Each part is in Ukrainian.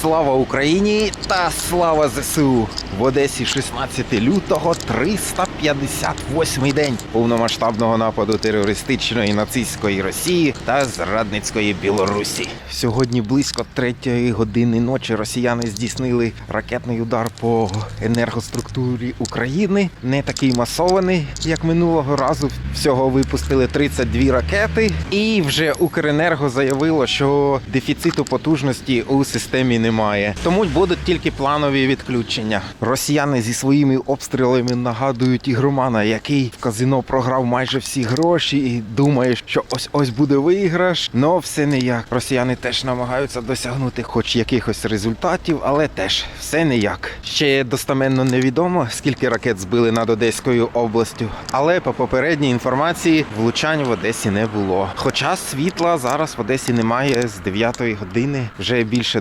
Слава Україні та слава ЗСУ! В Одесі 16 лютого 358 день повномасштабного нападу терористичної нацистської Росії та зрадницької Білорусі. Сьогодні близько третьої години ночі росіяни здійснили ракетний удар по енергоструктурі України. Не такий масований, як минулого разу. Всього випустили 32 ракети, і вже Укренерго заявило, що дефіциту потужності у системі немає. Тому будуть тільки планові відключення. Росіяни зі своїми обстрілами нагадують ігромана, який в казино програв майже всі гроші і думає, що ось ось буде виграш. Но все ніяк. Росіяни теж намагаються досягнути хоч якихось результатів, але теж все ніяк. Ще достаменно невідомо, скільки ракет збили над Одеською областю, але по попередній інформації влучань в Одесі не було. Хоча світла зараз в Одесі немає з 9 години, вже більше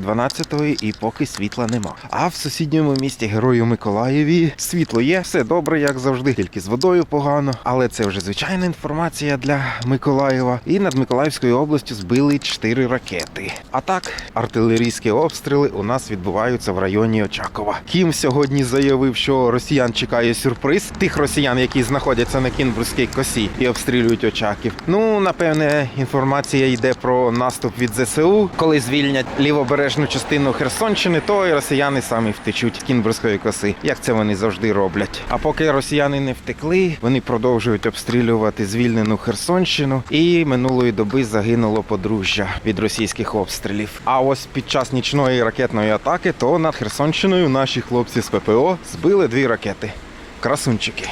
12-ї, і поки світла нема. А в сусідньому місті Герою Миколаєві світло є, все добре, як завжди, тільки з водою погано. Але це вже звичайна інформація для Миколаєва. І над Миколаївською областю збили 4 ракети. А так, артилерійські обстріли у нас відбуваються в районі Очакова. Кім сьогодні заявив, що росіян чекає сюрприз тих росіян, які знаходяться на Кінбурзькій косі і обстрілюють Очаків. Ну, напевне, інформація йде про наступ від ЗСУ. Коли звільнять лівобережну частину Херсонщини, то і росіяни самі втечуть Кінбурзької коси, як це вони завжди роблять. А поки росіяни не втекли, вони продовжують обстрілювати звільнену Херсонщину. І минулої доби загинуло подружжя від російських обстрілів. А ось під час нічної ракетної атаки, то над Херсонщиною наші хлопці з ППО збили дві ракети. Красунчики.